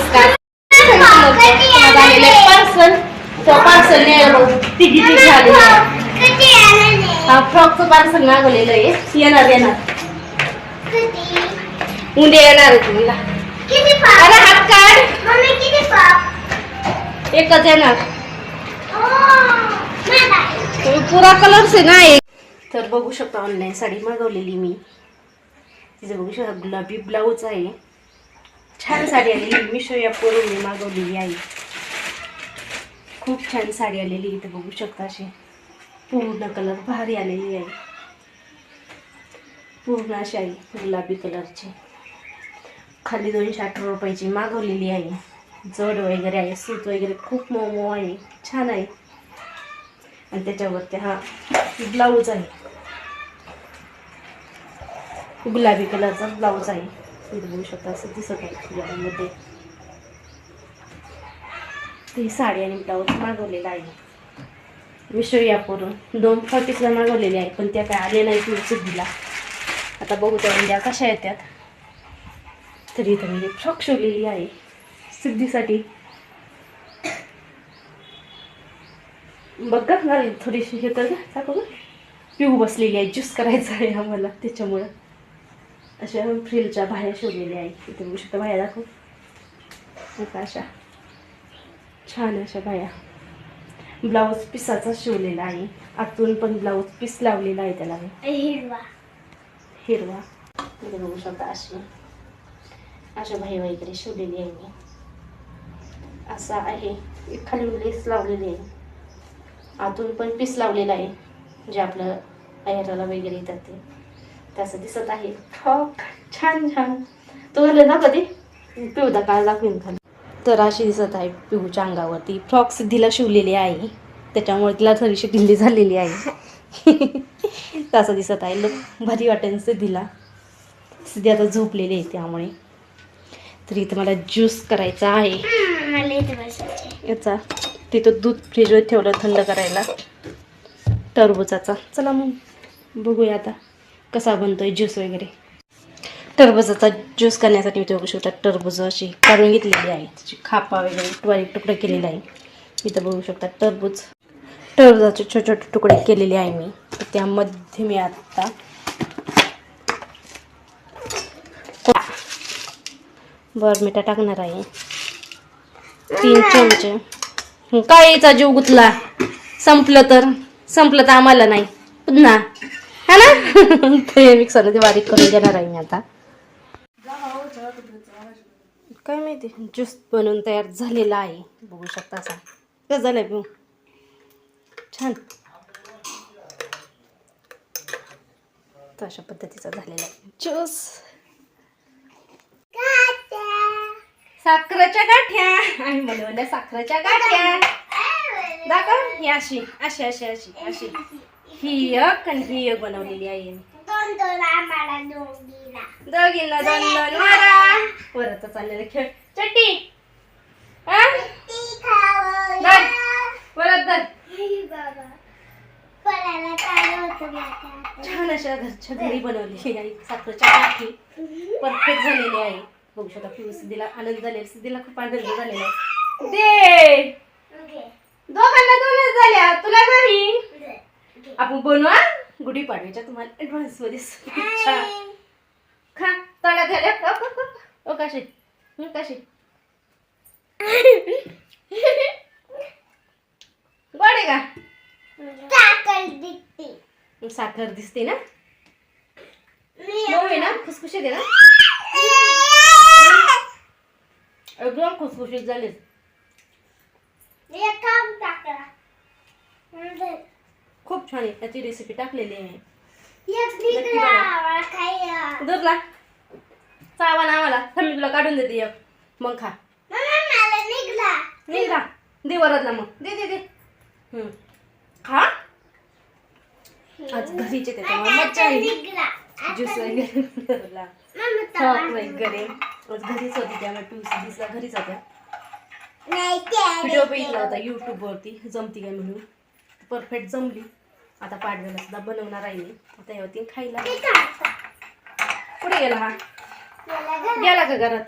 नमस्कार. पार्सल तो पार्सल तिघी तिघी आली हा फ्रॉकचं पार्सल मागवलेलं आहे. येणार येणार. उद्या येणार आहे तुम्हाला. अरे हात काढ. एकच येणार. पुरा कलर्स आहे ना एक तर बघू शकता ऑनलाईन साडी मागवलेली मी. तिचं बघू शकता गुलाबी ब्लाऊज आहे. छान साडी आलेली. मिशो या मी मागवलेली आहे खूप छान साडी आलेली इथे बघू शकता अशी. पूर्ण कलर भारी आलेली आहे. पूर्ण अशी आहे गुलाबी कलरची. खाली दोनशे अठरा रुपयाची मागवलेली आहे. जड वगैरे आहे सूत वगैरे खूप मऊ मऊ आहे छान आहे. आणि त्याच्यावरती हा ब्लाऊज आहे. गुलाबी कलरचा ब्लाऊज आहे. इथे शकता असं दिसत आहे यामध्ये ती साडी आणि ब्लाऊज मागवलेला आहे. मिशो ॲपवरून दोन फॉर्टीसला मागवलेले आहे पण त्या काय आले नाही तुम्ही सिद्धीला आता बघू त्या उद्या कशा येतात तरी इथं म्हणजे फ्रॉक शिवलेली आहे. सिद्धीसाठी. बघ ग थोडीशी हे तर चाकू पिऊ बसलेली आहे ज्यूस करायचा आहे आम्हाला त्याच्यामुळं. अशा फ्रिलच्या बाहेर शिवलेल्या आहे इथे बघू शकता बाया दाखव. अशा छान अशा बाया. ब्लाऊज पिसाचा शिवलेला आहे. आतून पण ब्लाऊज पीस लावलेला आहे त्याला मी. हिरवा. इथे बघू शकता अशी. अशा भाई वगैरे शिवलेली आहे मी. असा आहे. एक खाली लेस लावलेली आहे. आतून पण पीस लावलेला आहे. जे आपलं अयराला वगैरे येतात ते. तसं दिसत आहे. फ्रॉक छान छान. तो घालून ना कधी? पिवदा काळ दाखवीन खाली. तर अशी दिसत आहे पिहूच्या अंगावरती. फ्रॉक सिद्धीला शिवलेली आहे. त्याच्यामुळे तिला थोडीशी ढिल्ली झालेली आहे. तसं दिसत आहे. लुक भारी वाटेल सिद्धीला. सिद्धी आता झोपलेली आहे त्यामुळे. तरी इथं मला ज्यूस करायचा आहे. याचा. तिथं दूध फ्रीजवर ठेवलं थंड करायला. टरबुजाचा. चला मग. बघूया आता. कसा बनतो आहे ज्यूस वगैरे. टरबुजाचा ज्यूस करण्यासाठी मी बघू शकता टरबूज अशी काढून घेतलेली आहे. त्याची खापा वगैरे बारीक तुकडे केलेले आहे. इथं बघू शकता टरबूज. टरबुजाचे छोटे छोटे तुकडे केलेले आहे मी. त्यामध्ये मी आत्ता बरमिटा टाकणार आहे. तीन चमचे. काळीचा जीव गुतला. संपलं तर. संपलं तर आम्हाला नाही. पुन्हा. हा ना? ते बारीक करून देणार आहे मी आता. काय माहिती ज्यूस बनवून तयार झालेला आहे. बघू शकता असा. कसं झालंय पिऊ छान. तर अशा पद्धतीचा झालेला आहे. ज्यूस साखरेच्या गाठ्या. आणि बनवल्या साखरेच्या गाठ्या. दाखव ही अशी अशी अशी अशी अशी. ही एक आणि ही एक बनवलेली आहे दोघींना दोन दोन मारा. परत चाललेला खेळ. चट्टी. हा? धर. परत धर. छान अशा घरच्या घरी बनवलेली आहे साखरेच्या गाठी परफेक्ट झालेली आहे बघू शकता पिऊ सिद्धीला आनंद झालेला. सिद्धीला खूप आनंद झालेला आहे. दे. दोघांना दोनच झाल्या. तुला नाही आपण बनवा गुढी पाडव्याच्या तुम्हाला ऍडव्हान्समध्ये शुभेच्छा. खा तळ्यात झाल्या ओ कशी. हं, कशी. गोड का? साखर दिसते. ना? मऊ ना? खुसखुशीत आहे ना? एकदम खुसखुशीत झाले खूप छान आहे. त्याची रेसिपी टाकलेली आहे दूधला चावा ना आम्हाला. थंडी तुला काढून देते एक. मग खा. निघला. दे वरदला मग. दे दे दे. खा. आज घरीच आहे त्याच्यामुळे मज्जा आहे ज्यूस वगैरे बनवला. फ्रॉक वगैरे. आज घरीच होती त्यामुळे ट्यूस दिसला घरीच होत्या. व्हिडिओ बघितला होता जमती काय म्हणून. परफेक्ट जमली. आता पाडव्याला सुद्धा बनवणार आहे मी. आता यावरती खायला. कुठे गेला हा? गेला का घरात?